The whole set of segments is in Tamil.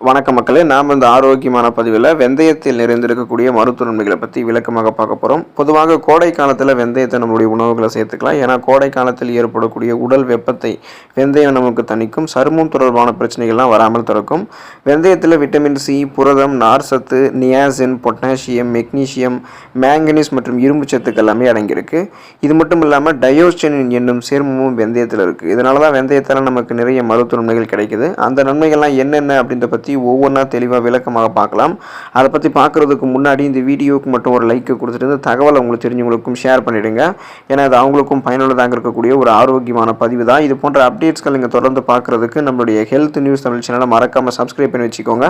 வணக்க மக்களே நாம் இந்த ஆரோக்கியமான பதிவில் வெந்தயத்தில் நிறைந்திருக்கக்கூடிய மருத்துவ நன்மைகளை பற்றி விளக்கமாக பார்க்க போகிறோம் பொதுவாக கோடை காலத்தில் வெந்தயத்தை நம்மளுடைய உணவுகளை சேர்த்துக்கலாம். ஏன்னா கோடை காலத்தில் ஏற்படக்கூடிய உடல் வெப்பத்தை வெந்தயம் நமக்கு தணிக்கும் சருமம் தொடர்பான பிரச்சனைகள்லாம் வராமல் திறக்கும் வெந்தயத்தில் விட்டமின் சி புரதம் நார் சத்து நியாசின் பொட்டாசியம் மெக்னீசியம் மேங்கனீஸ் மற்றும் இரும்பு சத்துக்கள் எல்லாமே அடங்கியிருக்கு. இது மட்டும் இல்லாமல் டயோஸ்டனின் என்னும் சேர்மமும் வெந்தயத்தில் இருக்குது இதனால தான் வெந்தயத்தில் நமக்கு நிறைய மருத்துவ நன்மைகள் கிடைக்குது. அந்த நன்மைகள்லாம் என்னென்ன அப்படின்றத பற்றி ஒவ்வொன்றா தெளிவாக விளக்கமாக பார்க்கலாம். அதை பற்றி பார்க்குறதுக்கு முன்னாடி இந்த வீடியோவுக்கு மட்டும் ஒரு லைக்கை கொடுத்துட்டு இந்த தகவலை உங்களுக்கு தெரிஞ்சவங்களுக்கும் ஷேர் பண்ணிவிடுங்க ஏன்னா அது அவங்களுக்கும் பயனுள்ளதாக இருக்கக்கூடிய ஒரு ஆரோக்கியமான பதிவு தான். இது போன்ற அப்டேட்ஸ்கள் நீங்கள் தொடர்ந்து பார்க்குறதுக்கு நம்மளுடைய ஹெல்த் நியூஸ் தமிழ் சேனலை மறக்காமல் சப்ஸ்கிரைப் பண்ணி வச்சுக்கோங்க.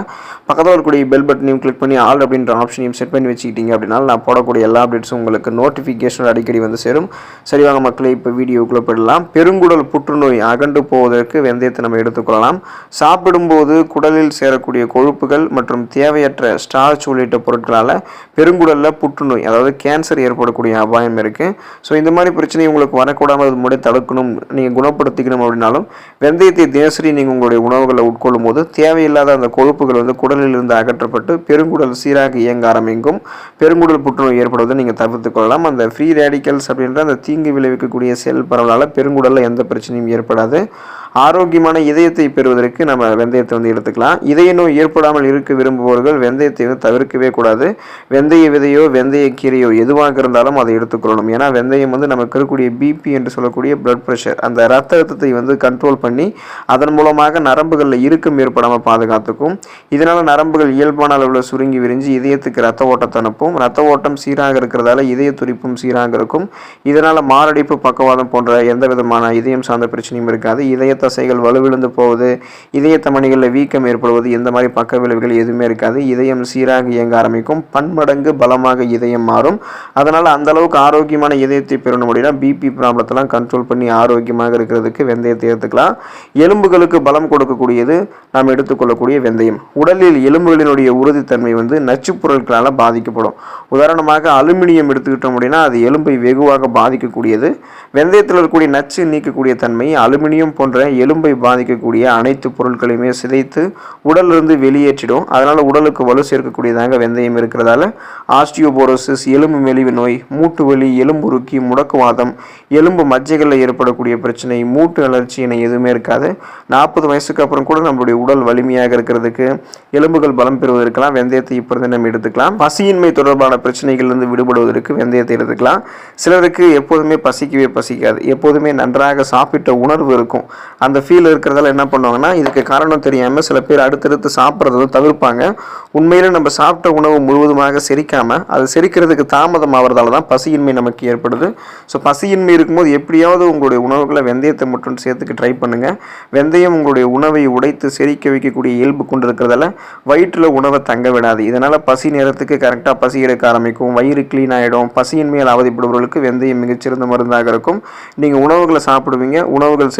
பக்கத்தில் இருக்கக்கூடிய பெல் பட்டனையும் கிளிக் பண்ணி ஆல் அப்படின்ற ஆப்ஷனையும் செட் பண்ணி வச்சுக்கிட்டீங்க அப்படின்னா நான் போடக்கூடிய எல்லா அப்டேட்ஸும் உங்களுக்கு நோட்டிஃபிகேஷன் அடிக்கடி வந்து சேரும். சரி வாங்க இப்போ வீடியோக்குள்ளே போயிடலாம். பெருங்குடல் புற்றுநோய் அகண்டு போவதற்கு வெந்தயத்தை நம்ம எடுத்துக்கொள்ளலாம். சாப்பிடும்போது குடலில் சேரக்கூடிய கொழுப்புகள் மற்றும் தேவையற்ற ஸ்டார்ச் உள்ளிட்ட பொருட்களால் பெருங்குடலில் புற்றுநோய் அதாவது கேன்சர் ஏற்படக்கூடிய அபாயம் இருக்குது ஸோ இந்த மாதிரி பிரச்சனை உங்களுக்கு வரக்கூடாமல் அது முன்னாடி தடுக்கணும் நீங்கள் குணப்படுத்திக்கணும் அப்படின்னாலும் வெந்தயத்தை தினசரி நீங்கள் உங்களுடைய உணவுகளை உட்கொள்ளும் போது தேவையில்லாத அந்த கொழுப்புகள் வந்து குடலில் இருந்து அகற்றப்பட்டு பெருங்குடல் சீராக இயங்க ஆரம்பிக்கும். பெருங்குடல் புற்றுநோய் ஏற்படுவதை நீங்கள் தவிர்த்து கொள்ளலாம். அந்த ஃப்ரீ ரேடிக்கல்ஸ் அப்படின்ற அந்த தீங்கு விளைவிக்கக்கூடிய செல் பரவலால் பெருங்குடலில் எந்த பிரச்சனையும் ஏற்படாது. ஆரோக்கியமான இதயத்தை பெறுவதற்கு நம்ம வெந்தயத்தை வந்து எடுத்துக்கலாம். இதய நோய் ஏற்படாமல் இருக்க விரும்புபவர்கள் வெந்தயத்தை வந்து தவிர்க்கவே கூடாது. வெந்தய விதையோ வெந்தய கீரையோ எதுவாக இருந்தாலும் அதை எடுத்துக்கொள்ளணும். ஏன்னா வெந்தயம் வந்து நமக்கு இருக்கக்கூடிய பிபி என்று சொல்லக்கூடிய பிளட் ப்ரெஷர் அந்த ரத்த அழுத்தத்தை வந்து கண்ட்ரோல் பண்ணி அதன் மூலமாக நரம்புகளில் இறுக்கம் ஏற்படாமல் பாதுகாத்துக்கும் இதனால் நரம்புகள் இயல்பான அளவில் சுருங்கி விரிஞ்சு இதயத்துக்கு ரத்த ஓட்டத்தை அனுப்பும். ரத்த ஓட்டம் சீராக இருக்கிறதால இதய துடிப்பும் சீராக இருக்கும். இதனால் மாரடைப்பு பக்கவாதம் போன்ற எந்த விதமான இதயம் சார்ந்த பிரச்சனையும் இருக்காது. இதயத்தை தசைகள் வலுவிழந்து போவது இதய தமணிகளில் வீக்கம் ஏற்படுவது இந்த மாதிரி பக்க விளைவுகள் எதுவுமே இருக்காது. இதயம் சீராக இயங்க ஆரம்பிக்கும். பன்மடங்கு பலமாக இதயம் மாறும். அதனால் அந்தளவுக்கு ஆரோக்கியமான இதயத்தை பெறணும் அப்படின்னா பிபி ப்ராப்ளத்தெல்லாம் கண்ட்ரோல் பண்ணி ஆரோக்கியமாக இருக்கிறதுக்கு வெந்தயத்தை எடுத்துக்கலாம். எலும்புகளுக்கு பலம் கொடுக்கக்கூடியது நாம் எடுத்துக்கொள்ளக்கூடிய வெந்தயம். உடலில் எலும்புகளினுடைய உறுதித்தன்மை வந்து நச்சு பொருட்களால் பாதிக்கப்படும். உதாரணமாக அலுமினியம் எடுத்துக்கிட்டோம் அப்படின்னா அது எலும்பை வெகுவாக பாதிக்கக்கூடியது. வெந்தயத்தில் இருக்கக்கூடிய நச்சு நீக்கக்கூடிய தன்மை அலுமினியம் போன்ற எலும்பை பாதிக்கக்கூடிய அனைத்து பொருட்களையுமே சிதைத்து உடலிருந்து வெளியேற்றிடும். அதனால் உடலுக்கு வலு சேர்க்கக்கூடியதாக வெந்தயம் இருக்கிறதால ஆஸ்டியோபோரோசிஸ் எலும்பு மெலிவு நோய் மூட்டு வலி எலும்புருக்கி முடக்குவாதம் எலும்பு மஜ்ஜைகளில் ஏற்படக்கூடிய பிரச்சனை மூட்டு அலர்ச்சி என எதுவுமே இருக்காது. நாற்பது வயசுக்கு அப்புறம் கூட நம்மளுடைய உடல் வலிமையாக இருக்கிறதுக்கு எலும்புகள் பலம் பெறுவதற்கெல்லாம் வெந்தயத்தை இப்பொழுது இருந்து நம்ம எடுத்துக்கலாம். பசியின்மை தொடர்பான பிரச்சனைகள்லேருந்து விடுபடுவதற்கு வெந்தயத்தை எடுத்துக்கலாம். சிலருக்கு எப்போதுமே பசிக்கவே பசிக்காது. எப்போதுமே நன்றாக சாப்பிட்ட உணர்வு இருக்கும். அந்த ஃபீல் இருக்கிறதால என்ன பண்ணுவாங்கன்னா இதுக்கு காரணம் தெரியாமல் சில பேர் அடுத்தடுத்து சாப்பிட்றதும் தவிர்ப்பாங்க. உண்மையில் நம்ம சாப்பிட்ட உணவு முழுவதுமாக செரிக்காமல் அது செரிக்கிறதுக்கு தாமதம் ஆகிறதால தான் பசியின்மை நமக்கு ஏற்படுது. ஸோ பசியின்மை இருக்கும்போது எப்படியாவது உங்களுடைய உணவுகளை வெந்தயத்தை மட்டும் சேர்த்துக்க ட்ரை பண்ணுங்கள் வெந்தயம் உங்களுடைய உணவை உடைத்து செரிக்க வைக்கக்கூடிய இயல்பு கொண்டு இருக்கிறதால வயிற்றில் உணவை தங்க விடாது. இதனால் பசி நேரத்துக்கு கரெக்டாக பசி எடுக்க ஆரம்பிக்கும். வயிறு க்ளீன் ஆகிடும் பசியின்மையால் அவதிப்படுபவர்களுக்கு வெந்தயம் மிகச்சிறந்த மருந்தாக இருக்கும். நீங்கள் உணவுகளை சாப்பிடுவீங்க. உணவுகள்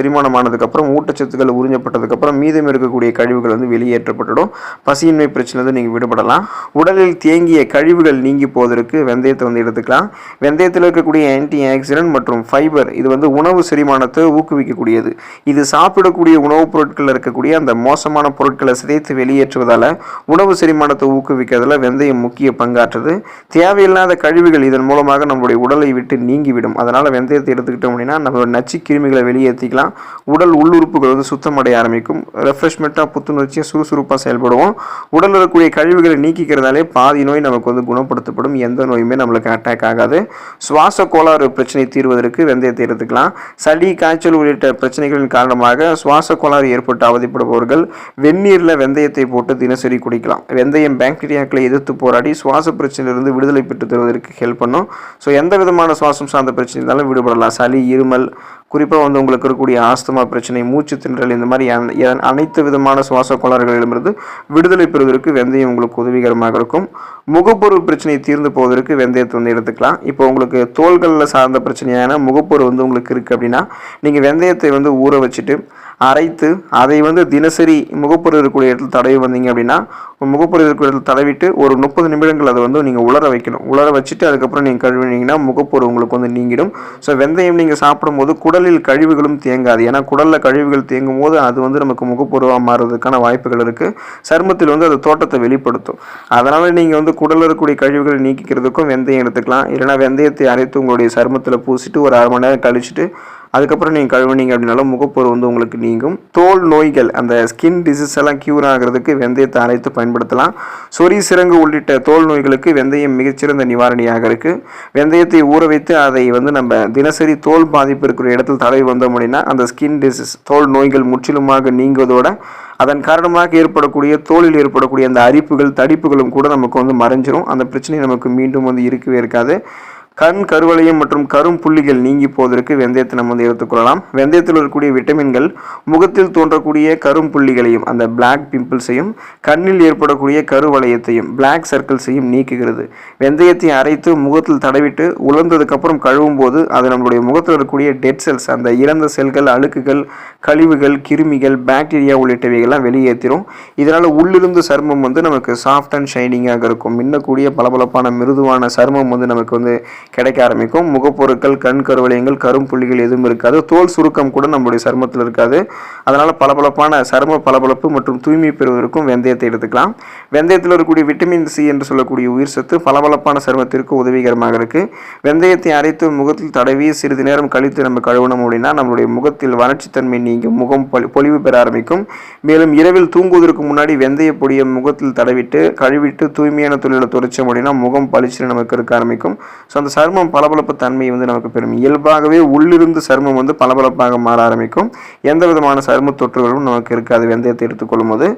அப்புறம் ஊட்டச்சத்துக்கள் உறிஞ்சப்பட்டதுக்கப்புறம் மீதம் இருக்கக்கூடிய கழிவுகள் வந்து வெளியேற்றப்பட்டுடும். பசியின்மை பிரச்சனை நீங்கள் விடுபடலாம். உடலில் தேங்கிய கழிவுகள் நீங்கி போவதற்கு வெந்தயத்தை வந்து எடுத்துக்கலாம். வெந்தயத்தில் இருக்கக்கூடிய ஆன்டி ஆக்சிடென்ட் மற்றும் ஃபைபர் இது வந்து உணவு செரிமானத்தை ஊக்குவிக்கக்கூடியது. இது சாப்பிடக்கூடிய உணவுப் பொருட்களில் இருக்கக்கூடிய அந்த மோசமான பொருட்களை சிதைத்து வெளியேற்றுவதால் உணவு செரிமானத்தை ஊக்குவிக்கிறதுல வெந்தயம் முக்கிய பங்காற்றுது. தேவையில்லாத கழிவுகள் இதன் மூலமாக நம்மளுடைய உடலை விட்டு நீங்கிவிடும். அதனால் வெந்தயத்தை எடுத்துக்கிட்டோம் அப்படின்னா நம்ம நச்சு கிருமிகளை வெளியேற்றிக்கலாம். உடல் உள்ளுறுப்புகள் வந்து சுத்தமடைய ஆரம்பிக்கும். ரெஃப்ரெஷ்மெண்ட்டாக புத்துணர்ச்சியாக சுறுசுறுப்பாக செயல்படுவோம். உடலில் இருக்கக்கூடிய கழிவுகளை நீக்கிக்கிறதாலே பாதி நோய் நமக்கு வந்து குணப்படுத்தப்படும். எந்த நோயுமே நம்மளுக்கு அட்டாக் ஆகாது. சுவாச கோளாறு பிரச்சனை தீர்வதற்கு வெந்தயத்தை எடுத்துக்கலாம். சளி காய்ச்சல் உள்ளிட்ட பிரச்சனைகளின் காரணமாக சுவாச கோளாறு ஏற்பட்டு அவதிப்படுபவர்கள் வெந்நீரில் வெந்தயத்தை போட்டு தினசரி குடிக்கலாம். வெந்தயம் பாக்டீரியாக்களை எதிர்த்து போராடி சுவாச பிரச்சனையிலிருந்து விடுதலை பெற்று தருவதற்கு ஹெல்ப் பண்ணும். ஸோ எந்த விதமான சுவாசம் சார்ந்த பிரச்சனை இருந்தாலும் விடுபடலாம். சளி இருமல் குறிப்பாக வந்து உங்களுக்கு இருக்கக்கூடிய ஆஸ்துமா பிரச்சனை மூச்சு திணறல் இந்த மாதிரி அனைத்து விதமான சுவாச கோளாறுகளிடமிருந்து விடுதலை பெறுவதற்கு வெந்தயம் உங்களுக்கு உதவிகரமாக இருக்கும். முகப்பொருள் பிரச்சனை தீர்ந்து போவதற்கு வெந்தயத்தை வந்து எடுத்துக்கலாம். இப்போ உங்களுக்கு தோள்களில் சார்ந்த பிரச்சனையான முகப்பொரு வந்து உங்களுக்கு இருக்குது அப்படின்னா நீங்கள் வெந்தயத்தை வந்து ஊற வச்சுட்டு அரைத்து அதை வந்து தினசரி முகப்பொரு இருக்கக்கூடிய இடத்துல தடவி வந்தீங்க அப்படின்னா முகப்பொரு இருக்கிற இடத்துல தடவிட்டு ஒரு முப்பது நிமிடங்கள் அதை வந்து நீங்கள் உலர வைக்கணும். உலர வச்சுட்டு அதுக்கப்புறம் நீங்கள் கழுவினீங்கன்னா முகப்பொரு உங்களுக்கு வந்து நீங்கிடும். ஸோ வெந்தயம் நீங்கள் சாப்பிடும்போது குடலில் கழிவுகளும் தேங்காது. ஏன்னா குடலில் கழிவுகள் தேங்கும் போது அது வந்து நமக்கு முகப்பொருவாக மாறுறதுக்கான வாய்ப்புகள் இருக்குது சருமத்தில் வந்து அது தோட்டத்தை வெளிப்படுத்தும். அதனால் நீங்கள் வந்து குடலில் இருக்கக்கூடிய கழிவுகளை நீக்கிக்கிறதுக்கும் வெந்தயம் எடுத்துக்கலாம். இல்லைனா வெந்தயத்தை அரைத்து உங்களுடைய சருமத்தில் பூசிட்டு ஒரு அரை மணி நேரம் கழிச்சுட்டு அதுக்கப்புறம் நீங்கள் கழுவுனீங்க அப்படின்னாலும் முகப்பொரு வந்து உங்களுக்கு நீங்கும். தோல் நோய்கள் அந்த ஸ்கின் டிசீஸ் எல்லாம் க்யூர் ஆகிறதுக்கு வெந்தயத்தை அரைத்து பயன்படுத்தலாம். சொறி சிறங்கு உள்ளிட்ட தோல் நோய்களுக்கு வெந்தயம் மிகச்சிறந்த நிவாரணியாக இருக்குது வெந்தயத்தை ஊற வைத்து அதை வந்து நம்ம தினசரி தோல் பாதிப்பு இருக்கிற இடத்தில் தடவி வந்தோம் அப்படின்னா அந்த ஸ்கின் டிசீஸ் தோல் நோய்கள் முற்றிலுமாக நீங்குவதோட அதன் காரணமாக ஏற்படக்கூடிய தோலில் ஏற்படக்கூடிய அந்த அரிப்புகள் தடிப்புகளும் கூட நமக்கு வந்து மறைஞ்சிரும். அந்த பிரச்சனை நமக்கு மீண்டும் வந்து இருக்கவே இருக்காது. கண் கருவளையம் மற்றும் கரும் புள்ளிகள் நீங்கி போவதற்கு வெந்தயத்தை நம்ம வந்து எடுத்துக்கொள்ளலாம் வெந்தயத்தில் இருக்கக்கூடிய விட்டமின்கள் முகத்தில் தோன்றக்கூடிய கரும் புள்ளிகளையும் அந்த பிளாக் பிம்பிள்ஸையும் கண்ணில் ஏற்படக்கூடிய கருவளையத்தையும் பிளாக் சர்க்கிள்ஸையும் நீக்குகிறது. வெந்தயத்தை அரைத்து முகத்தில் தடவிட்டு உலர்ந்ததுக்கப்புறம் கழுவும் போது அது நம்மளுடைய முகத்தில் இருக்கக்கூடிய டெட் செல்ஸ் அந்த இறந்த செல்கள் அழுக்குகள் கழிவுகள் கிருமிகள் பாக்டீரியா உள்ளிட்டவைகள்லாம் வெளியேற்றிடும் இதனால் உள்ளிருந்து சருமம் வந்து நமக்கு சாஃப்ட் அண்ட் ஷைனிங்காக இருக்கும். மின்னக்கூடிய பளபளப்பான மிருதுவான சருமம் வந்து நமக்கு வந்து கிடைக்க ஆரம்பிக்கும். முகப்பொருட்கள் கண் கருவளையங்கள் கரும்புள்ளிகள் எதுவும் இருக்காது. தோல் சுருக்கம் கூட நம்முடைய சருமத்தில் இருக்காது. அதனால் பளபளப்பான சரும பளபளப்பு மற்றும் தூய்மை பெறுவதற்கும் வெந்தயத்தை எடுத்துக்கலாம். வெந்தயத்தில் இருக்கக்கூடிய விட்டமின் சி என்று சொல்லக்கூடிய உயிர் சத்து பளபளப்பான சருமத்திற்கு உதவிகரமாக இருக்குது வெந்தயத்தை அரைத்து முகத்தில் தடவி சிறிது நேரம் கழித்து நம்ம கழுவணும் அப்படின்னா நம்மளுடைய முகத்தில் வறட்சித்தன்மை நீங்கும். முகம் பொலி- பொலிவு பெற ஆரம்பிக்கும். மேலும் இரவில் தூங்குவதற்கு முன்னாடி வெந்தய பொடியை முகத்தில் தடவிட்டு கழுவிட்டு தூய்மையான தொழிலை துடைச்சோம் அப்படின்னா முகம் பளிச்சு நமக்கு இருக்க ஆரம்பிக்கும். ஸோ அந்த சருமம் பளபளப்பு தன்மை வந்து நமக்கு பெறும். இயல்பாகவே உள்ளிருந்து சருமம் வந்து பளபளப்பாக மாற ஆரம்பிக்கும். எந்த விதமான சரும தொற்றுகளும் நமக்கு இருக்காது. வெந்தயத்தை எடுத்துக்கொள்ளும் போது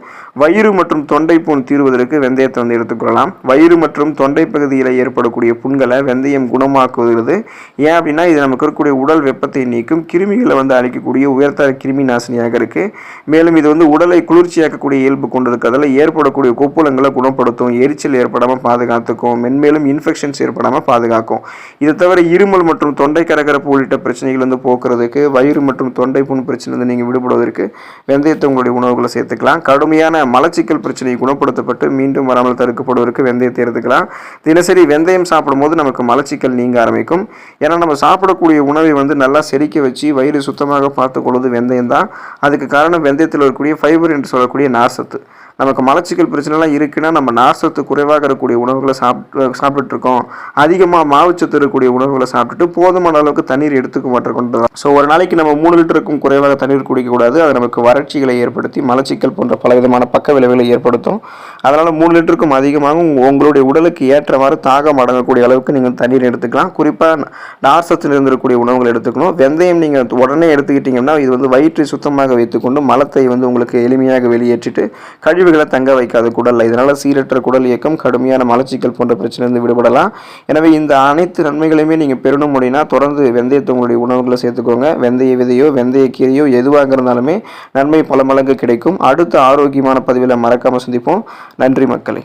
வயிறு மற்றும் தொண்டை புண் தீர்வதற்கு வெந்தயத்தை வந்து எடுத்துக்கொள்ளலாம். வயிறு மற்றும் தொண்டை பகுதியில் ஏற்படக்கூடிய புண்களை வெந்தயம் குணமாக்குவது ஏன் அப்படின்னா இது நமக்கு இருக்கக்கூடிய உடல் வெப்பத்தை நீக்கும். கிருமிகளை வந்து அழிக்கக்கூடிய உயர்த்தர கிருமி நாசினியாக இருக்கு. மேலும் இது வந்து உடலை குளிர்ச்சியாக்கக்கூடிய இயல்பு கொண்டிருக்கிறதுல ஏற்படக்கூடிய கொப்புளங்களை குணப்படுத்தும் எரிச்சல் ஏற்படாமல் பாதுகாத்துக்கும் மென்மேலும் இன்ஃபெக்ஷன்ஸ் ஏற்படாமல் பாதுகாக்கும். இது தவிர இருமல் மற்றும் தொண்டை கரகரப்பு உள்ளிட்ட பிரச்சனைகள் வந்து போக்குறதுக்கு வயிறு மற்றும் தொண்டை புண் பிரச்சனை வந்து நீங்கள் விடுபடுவதற்கு வெந்தயத்தை உங்களுடைய உணவுகளை சேர்த்துக்கலாம். கடுமையான மலச்சிக்கல் பிரச்சனையை குணப்படுத்தப்பட்டு மீண்டும் வராமல் தடுக்கப்படுவதற்கு வெந்தயத்தை எடுத்துக்கலாம். தினசரி வெந்தயம் சாப்பிடும்போது நமக்கு மலச்சிக்கல் நீங்க ஆரம்பிக்கும். ஏன்னா நம்ம சாப்பிடக்கூடிய உணவை வந்து நல்லா செரிக்க வச்சு வயிறு சுத்தமாக பார்த்துக்கொள்வது வெந்தயம் தான் அதுக்கு காரணம் வெந்தயத்தில் இருக்கக்கூடிய ஃபைபர் என்று சொல்லக்கூடிய நார்சத்து நமக்கு மலச்சிக்கல் பிரச்சனைலாம் இருக்குன்னா நம்ம நார்சத்து குறைவாக இருக்கக்கூடிய உணவுகளை சாப்பிட்டு சாப்பிட்டுட்ருக்கோம். அதிகமாக மாவுச்சத்து இருக்கக்கூடிய உணவுகளை சாப்பிட்டுட்டு போதுமான அளவுக்கு தண்ணீர் எடுத்துக்க மாட்டேன் ஸோ ஒரு நாளைக்கு நம்ம மூணு லிட்டருக்கும் குறைவாக தண்ணீர் குடிக்கக்கூடாது. அது நமக்கு வறட்சிகளை ஏற்படுத்தி மலச்சிக்கல் போன்ற பலவிதமான பக்க விளைவுகளை ஏற்படுத்தும். அதனால் மூணு லிட்டருக்கும் அதிகமாகவும் உங்களுடைய உடலுக்கு ஏற்றவாறு தாகம் அடங்கக்கூடிய அளவுக்கு நீங்கள் தண்ணீர் எடுத்துக்கலாம். குறிப்பாக நார்சத்து இருந்திருக்கக்கூடிய உணவுகள் எடுத்துக்கணும். வெந்தயம் நீங்கள் உடனே எடுத்துக்கிட்டிங்கன்னா இது வந்து வயிற்றை சுத்தமாக வைத்துக்கொண்டு மலத்தை வந்து உங்களுக்கு எளிமையாக வெளியேற்றிட்டு கழிவு கழிவுகளை தங்க வைக்காது குடல்ல இதனால் சீரற்ற குடல் இயக்கம் கடுமையான மலச்சிக்கல் போன்ற பிரச்சனையிலிருந்து விடுபடலாம். எனவே இந்த அனைத்து நன்மைகளையுமே நீங்கள் பெறணும் அப்படின்னா தொடர்ந்து வெந்தயத்தை உங்களுடைய உணவுகளை சேர்த்துக்கோங்க. வெந்தய விதையோ வெந்தய கீரையோ எதுவாக இருந்தாலுமே நன்மை பல மடங்கு கிடைக்கும். அடுத்த ஆரோக்கியமான பதிவில் மறக்காமல் சந்திப்போம். நன்றி மக்களை.